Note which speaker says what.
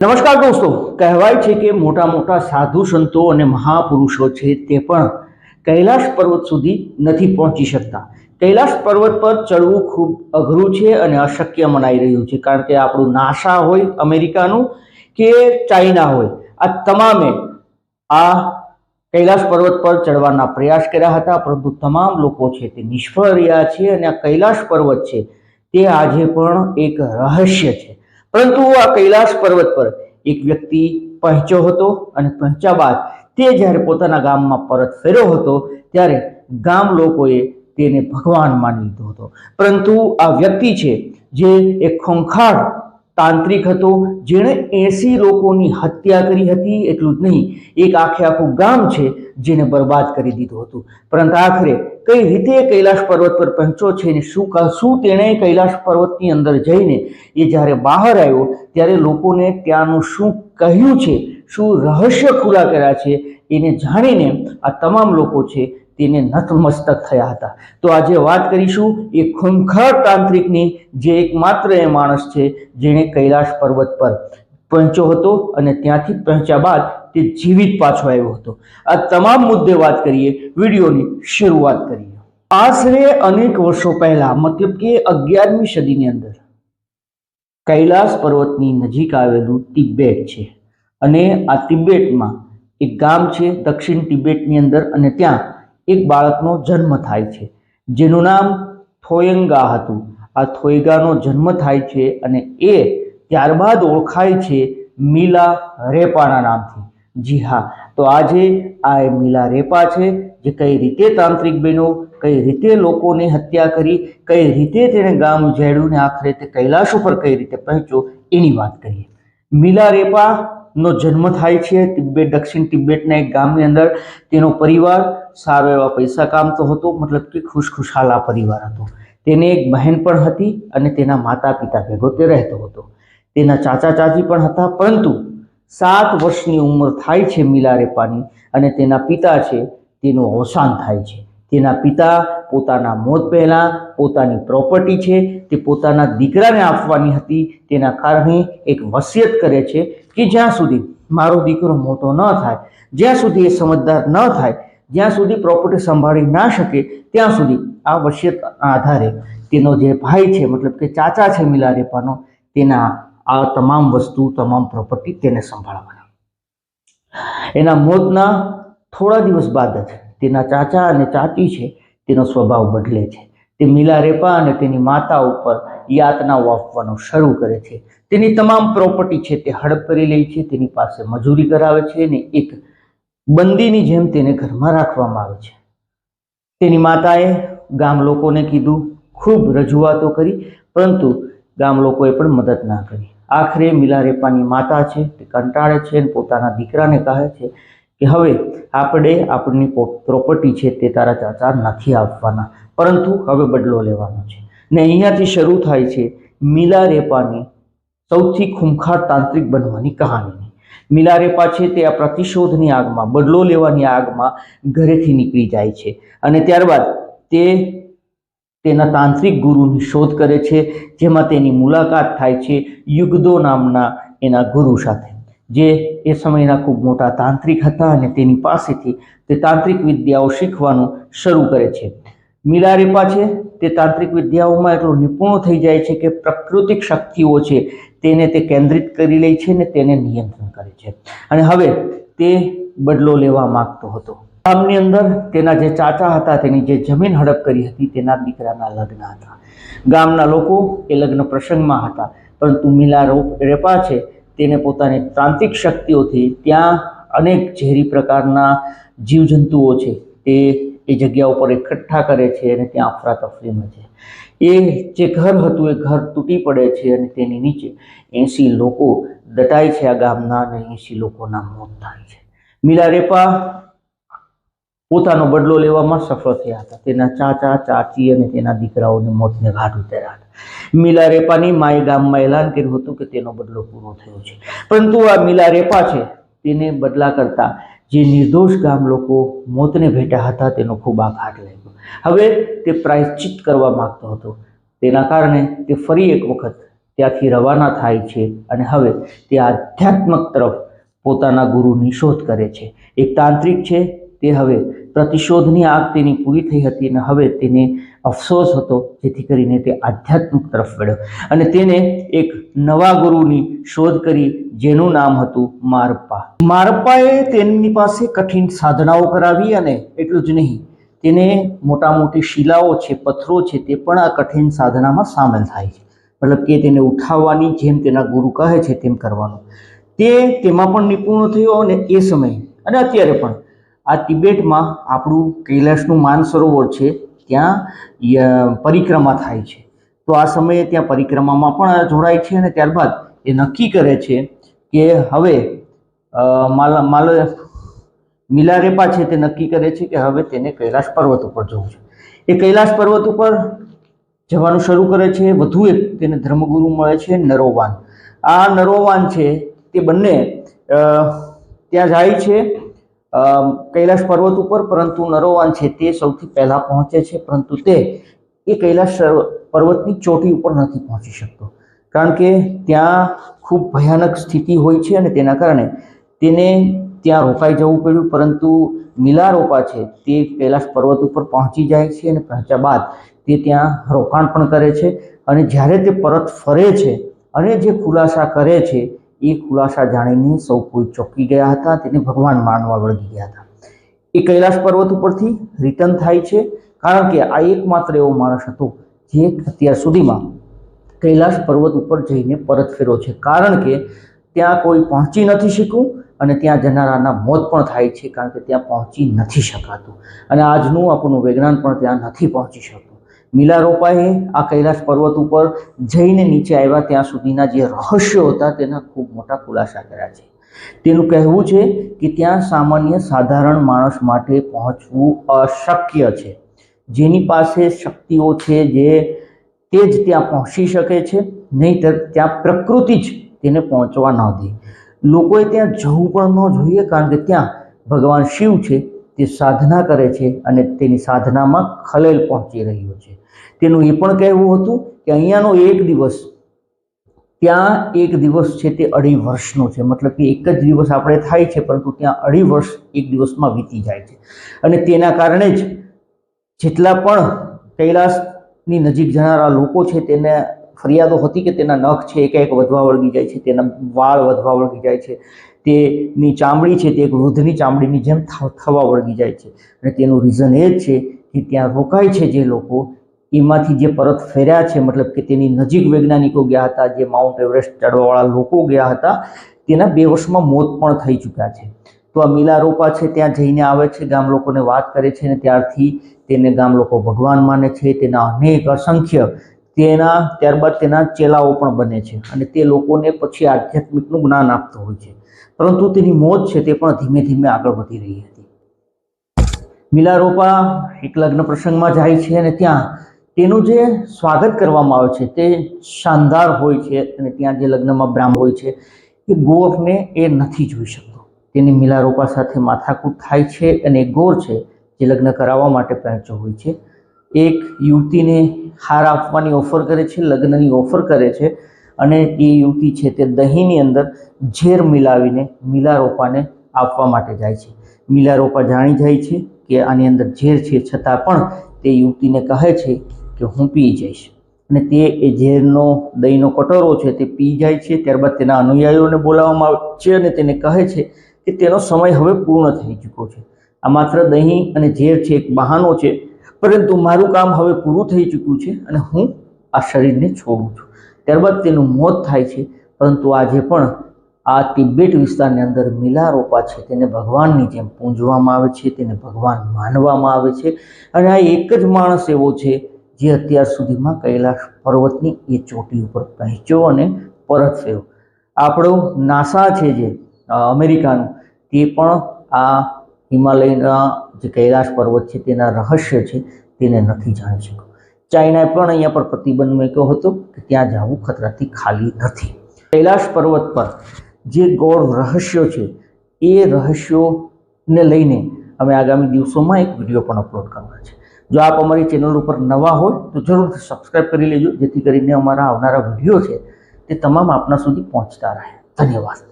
Speaker 1: નમસ્કાર દોસ્તો, કહેવાય છે કે મોટા મોટા સાધુ સંતો અને મહાપુરુષો છે તે પણ કૈલાશ પર્વત સુધી નથી પહોંચી શકતા. કૈલાશ પર્વત પર ચડવું ખૂબ અઘરું છે અને અશક્ય મનાઈ રહ્યું છે. કારણ કે આપણું નાસા હોય, અમેરિકાનું કે ચાઇના હોય, આ તમામે આ કૈલાશ પર્વત પર ચડવાના પ્રયાસ કર્યા હતા, પરંતુ તમામ લોકો છે તે નિષ્ફળ રહ્યા છે અને આ કૈલાશ પર્વત છે તે આજે પણ એક રહસ્ય છે. પરંતુ આ કૈલાશ પર્વત પર એક વ્યક્તિ પહોંચ્યો હતો અને પહોંચ્યા બાદ તે જ્યારે પોતાના ગામમાં પરત ફેર્યો હતો, ત્યારે ગામ લોકોએ તેને ભગવાન માની લીધો હતો. પરંતુ આ વ્યક્તિ છે જે એક ખોંખાર તાંત્રિક હતો. જેણે એસી લોકોની હત્યા કરી હતી. એટલું જ નહીં, એક આખે આખું ગામ છે જેને બરબાદ કરી દીધું હતું. પરંતુ આખરે કઈ રીતે કૈલાશ પર્વત પર પહોંચ્યો છે ને શું શું તેણે કૈલાશ પર્વતની અંદર જઈને એ જ્યારે બહાર આવ્યો, ત્યારે લોકોને ત્યાંનું શું કહ્યું છે, શું રહસ્ય ખુલ્લા કર્યા છે, એને જાણીને આ તમામ લોકો છે તેને નતમસ્તક થયા હતા. તો આજે વાત કરીશું એ ખૂંખાર તાંત્રિકની, જે એકમાત્ર એ માણસ છે, જેણે કૈલાશ પર્વત પર પહોંચ્યો હતો અને ત્યાંથી પહોંચ્યા બાદ તે જીવિત પાછો આવ્યો હતો. આ તમામ મુદ્દે વાત કરીએ, વિડીયોની શરૂઆત કરીએ. આશરે અનેક વર્ષો પહેલા, મતલબ કે અગિયારમી સદીની અંદર કૈલાસ પર્વતની નજીક આવેલું તિબેટ છે. અને આ તિબેટમાં એક ગામ છે, દક્ષિણ તિબેટની અંદર અને ત્યાં એક બાળકનો જન્મ થાય છે. જેનું નામ થોયંગા હતું. આ થોયગાનો જન્મ થાય છે અને એ ત્યારબાદ ઓળખાય છે મીલા રેપાના નામથી. જી હા, તો આજે આ એ મીલા રેપા છે જે કઈ રીતે તાંત્રિક બહેનો કઈ રીતે લોકોને હત્યા કરી, કઈ રીતે તેણે ગામ ઉજાડ્યું ને આખરે તે કૈલાશ ઉપર કઈ રીતે પહોંચ્યો એની વાત કરીએ. મીલા રેપાનો જન્મ થાય છે તિબેટ દક્ષિણ તિબેટના એક ગામની અંદર. તેનો પરિવાર સારો એવા પૈસા કામતો હતો, મતલબ કે ખુશખુશાલ આ પરિવાર હતો. તેને એક બહેન પણ હતી અને તેના માતા પિતા ભેગો તે રહેતો હતો. તેના ચાચા ચાચી પણ હતા, પરંતુ સાત વર્ષની ઉંમર થાય છે મીલા રેપાની અને તેના પિતા છે, તેનું અવસાન થાય છે. તેના પિતા પોતાના મોત પહેલાં પોતાની પ્રોપર્ટી છે, તે પોતાના દીકરાને આપવાની હતી, તેના કારણે એક વસિયત કરે છે કે જ્યાં સુધી મારો દીકરો મોટો ન થાય, જ્યાં સુધી એ સમજદાર ન થાય જ્યાં સુધી પ્રોપર્ટી સંભાળી ના શકે, ત્યાં સુધી આ વસિયત આધારે તેનો જે ભાઈ છે, મતલબ કે ચાચા છે, મિલા રેપાનો, તેના આ તમામ વસ્તુ, તમામ પ્રોપર્ટી તેને સંભાળવાના. એના મોતના થોડા દિવસ બાદ જ તેના ચાચા અને ચાચી છે, તેનો સ્વભાવ બદલે છે. તે મિલા રેપા અને તેની માતા ઉપર યાતનાઓ આપવાનું શરૂ કરે છે. તેની તમામ પ્રોપર્ટી છે તે હડપ કરી લે છે, તેની પાસે મજૂરી કરાવે છે અને એક બંદીની જેમ તેને ઘરમાં રાખવામાં આવે છે. તેની માતાએ ગામ લોકોને કીધું, ખૂબ રજૂઆતો કરી, પરંતુ ગામ લોકોએ પણ મદદ ના કરી. આખરે મીલા રેપાની માતા છે, તે કંટાળે છે અને પોતાના દીકરાને કહે છે કે, હવે આપણે આપણી પ્રોપર્ટી છે તે તારા ચાચા નથી આપવાના, પરંતુ હવે બદલો લેવાનો છે. ને અહીંયાથી શરૂ થાય છે મીલા રેપાની સૌથી ખૂંખાર તાંત્રિક બનવાની કહાની. મીલા રેપા છે તે આ પ્રતિશોધની આગમાં, બદલો લેવાની આગમાં ઘરેથી નીકળી જાય છે. અને ત્યારબાદ તે તેના તાંત્રિક ગુરુની શોધ કરે છે, જેમાં તેની મુલાકાત થાય છે યુગદો નામના એના ગુરુ સાથે, જે એ સમયના ખૂબ મોટા તાંત્રિક હતા અને તેની પાસેથી તે તાંત્રિક વિદ્યાઓ શીખવાનું શરૂ કરે છે. મિલારે પાછે તે તાંત્રિક વિદ્યાઓમાં એટલો નિપુણ થઈ જાય છે કે પ્રાકૃતિક શક્તિઓ છે તેને તે કેન્દ્રિત કરી લે છે ને તેને નિયંત્રણ કરે છે. અને હવે તે બદલો લેવા માંગતો હતો. ગામની અંદર તેના જે ચાચા હતા, તેની જે જમીન હડપ કરી હતી, તેના દીકરાના લગ્ન હતા. ગામના લોકો એ લગ્ન પ્રસંગમાં હતા, પરંતુ મીલા રેપા છે, તેને પોતાની તાંત્રિક શક્તિઓથી ત્યાં અનેક ઝેરી પ્રકારના જીવજંતુઓ છે, તે એ જગ્યા ઉપર એકઠા કરે છે અને ત્યાં અફરાતફરી મચે એ જે ઘર હતું, એ ઘર તૂટી પડે છે અને તેની નીચે એંસી લોકો દટાય છે આ ગામના અને એંસી લોકોના મોત થાય છે. મીલા રેપા પોતાનો બદલો લેવામાં સફળ થયા હતા. તેના ચાચા, ચાચી અને તેના દીકરાઓને મોતને ઘાટ ઉતાર્યા હતા. મીલા રેપાની માએ ગામમાં એલાન કર્યું હતું કે તેનો બદલો પૂરો થયો છે. પરંતુ આ મીલા રેપા છે, તેને બદલા કરતા જે નિર્દોષ ગામ લોકો મોતને ભેટ્યા હતા, તેનો ખૂબ આઘાત લાગ્યો હવે તે પ્રાયશ્ચિત કરવા માગતો હતો. તેના કારણે તે ફરી એક વખત ત્યાંથી રવાના થાય છે અને હવે તે આધ્યાત્મક તરફ પોતાના ગુરુની શોધ કરે છે. એક તાંત્રિક છે, તે હવે પ્રતિશોધની આગ તેની પૂરી થઈ હતી અને હવે તેને અફસોસ હતો, જેથી કરીને તે આધ્યાત્મિક તરફ વળ્યો અને તેને એક નવા ગુરુની શોધ કરી, જેનું નામ હતું મારપ્પા. મારપ્પાએ તેમની પાસે કઠિન સાધનાઓ કરાવી અને એટલું જ નહીં તેને મોટા મોટી શિલાઓ છે, પથ્થરો છે, તે પણ આ કઠિન સાધનામાં સામેલ થાય છે. મતલબ કે તેને ઉઠાવવાની જેમ તેના ગુરુ કહે છે, તેમ કરવાનું. તે તેમાં પણ નિપુણ થયો અને એ સમયે, અને અત્યારે પણ, આ તિબેટમાં આપણું કૈલાસનું માનસરોવર છે, ત્યાં પરિક્રમા થાય છે. તો આ સમયે ત્યાં પરિક્રમામાં પણ જોડાય છે અને ત્યારબાદ એ નક્કી કરે છે કે હવે માલ માલ મિલારેપા છે તે નક્કી કરે છે કે હવે તેને કૈલાશ પર્વત ઉપર જવું છે. એ કૈલાશ પર્વત ઉપર જવાનું શરૂ કરે છે, વધુ એક તેને ધર્મગુરુ મળે છે, નરોવાન. આ નરોવાન છે તે બંને ત્યાં જાય છે કૈલાશ પર્વત ઉપર, પરંતુ નરોવાન છે તે સૌથી પહેલાં પહોંચે છે, પરંતુ તે, એ કૈલાશ પર્વતની ચોટી ઉપર નથી પહોંચી શકતો. કારણ કે ત્યાં ખૂબ ભયાનક સ્થિતિ હોય છે અને તેના કારણે તેને ત્યાં રોકાઈ જવું પડ્યું, પરંતુ મિલારોપા છે તે કૈલાસ પર્વત ઉપર પહોંચી જાય છે અને પહોંચ્યા બાદ તે ત્યાં રોકાણ પણ કરે છે. અને જ્યારે તે પરત ફરે છે અને જે ખુલાસા કરે છે, એ ખુલાસા જાણીને સૌ કોઈ ચોંકી ગયા હતા, તેને ભગવાન માનવા વળગી ગયા હતા. એ કૈલાસ પર્વત ઉપરથી રિટર્ન થાય છે, કારણ કે આ એકમાત્ર એવો માણસ હતો જે અત્યાર સુધીમાં કૈલાસ પર્વત ઉપર જઈને પરત ફેરો છે. કારણ કે ત્યાં કોઈ પહોંચી નથી શક્યું અને ત્યાં જનારાના મોત પણ થાય છે કારણ કે ત્યાં પહોંચી નથી શકાતું. અને આજનું આપણું વિજ્ઞાન પણ ત્યાં નથી પહોંચી શકતું. મિલારોપાએ આ કૈલાસ પર્વત ઉપર જઈને નીચે આવ્યા ત્યાં સુધીના જે રહસ્યો હતા તેના ખૂબ મોટા ખુલાસા કર્યા છે. તેનું કહેવું છે કે ત્યાં સામાન્ય સાધારણ માણસ માટે પહોંચવું અશક્ય છે. જેની પાસે શક્તિઓ છે જે તે જ ત્યાં પહોંચી શકે છે, નહીંતર ત્યાં પ્રકૃતિ જ તેને પહોંચવા ન દે. લોકોએ ત્યાં જવું પણ ન જોઈએ કારણ કે ત્યાં ભગવાન શિવ છે, તે સાધના કરે છે અને તેની સાધનામાં ખલેલ પહોંચી રહ્યો છે. તેનું એ પણ કહેવું હતું કે અહીંયાનો એક દિવસ, ત્યાં એક દિવસ છે તે અઢી વર્ષનો છે. મતલબ કે એક જ દિવસ આપણે થાય છે, પરંતુ ત્યાં અઢી વર્ષ એક દિવસમાં વીતી જાય છે. અને તેના કારણે જ જેટલા પણ કૈલાસની નજીક જનારા લોકો છે, તેને ફરિયાદો હતી કે તેના નખ છે, એક એક વધવા વળગી જાય છે, તેના વાળ વધવા વળગી જાય છે, તેની ચામડી છે, તે એક વૃદ્ધની ચામડીની જેમ થવા વળગી જાય છે. અને તેનું રીઝન એ જ છે કે ત્યાં રોકાય છે જે લોકો, એમાંથી જે પરત ફેર્યા છે, મતલબ કે તેની નજીક વૈજ્ઞાનિકો ગયા હતા, જે માઉન્ટ એવરેસ્ટ ચડવાવાળા લોકો ગયા હતા, તેના બે વર્ષમાં મોત પણ થઈ ચૂક્યા છે. તો આ મિલારોપા છે, ત્યાં જઈને આવે છે, ગામ લોકોને વાત કરે છે અને ત્યારથી તેને ગામ લોકો ભગવાન માને છે. તેના અનેક અસંખ્ય તેના, ત્યારબાદ તેના ચેલાઓ પણ બને છે અને તે લોકોને પછી આધ્યાત્મિકનું જ્ઞાન આપતો હોય છે. પરંતુ તેની મોત છે તે પણ ધીમે ધીમે આગળ વધી રહી હતી. મિલારોપા એક લગ્ન પ્રસંગમાં જાય છે અને ત્યાં તેનું જે સ્વાગત કરવામાં આવે છે તે શાનદાર હોય છે અને ત્યાં જે લગ્નમાં બ્રાહ્મ હોય છે એ ગોરને એ નથી જોઈ શકતો. તેની મિલારોપા સાથે માથાકૂટ થાય છે અને ગોર છે જે લગ્ન કરાવવા માટે પહોંચ્યો હોય છે. એક યુવતીને હાર આપવાની ઓફર કરે છે, લગ્નની ઓફર કરે છે અને એ યુવતી છે તે દહીંની અંદર ઝેર મિલાવીને મિલારોપાને આપવા માટે જાય છે. મિલારોપા જાણી જાય છે કે આની અંદર ઝેર છે છતાં પણ તે યુવતીને કહે છે કે હું પી જઈશ. અને તે એ ઝેરનો, દહીંનો કટોરો છે તે પી જાય છે, ત્યારબાદ તેના અનુયાયીઓને બોલાવવામાં આવે છે અને તેને કહે છે કે તેનો સમય હવે પૂર્ણ થઈ ચૂક્યો છે. આ માત્ર દહીં અને ઝેર છે, એક બહાનો છે પરંતુ મારું કામ હવે પૂરું થઈ ચૂક્યું છે અને હું આ શરીરને છોડું છું. ત્યારબાદ તેનું મોત થાય છે, પરંતુ આજે પણ આ તિબેટ વિસ્તારની અંદર મિલારોપા છે. તેને ભગવાનની જેમ પૂંજવામાં આવે છે, તેને ભગવાન માનવામાં આવે છે અને આ એક જ માણસ એવો છે જે અત્યાર સુધીમાં કૈલાશ પર્વતની એ ચોટી ઉપર પહોંચ્યો અને પરત થયો આપણો નાસા છે જે અમેરિકાનું, તે પણ આ હિમાલયના જે કૈલાશ પર્વત છે તેના રહસ્ય છે તેને નથી જાણી શક્યો. ચાઇનાએ પણ અહીંયા પર પ્રતિબંધ મૂક્યો હતો કે ત્યાં જવું ખતરાથી ખાલી નથી. કૈલાશ પર્વત પર જે ગોળ રહસ્યો છે, એ રહસ્યોને લઈને અમે આગામી દિવસોમાં એક વીડિયો પણ અપલોડ કરવાના છે. જો આપ અમારી ચેનલ ઉપર નવા હોય, તો જરૂરથી સબસ્ક્રાઈબ કરી લેજો, જેથી કરીને અમારા આવનારા વીડિયો છે તે તમામ આપના સુધી પહોંચતા રહે. ધન્યવાદ.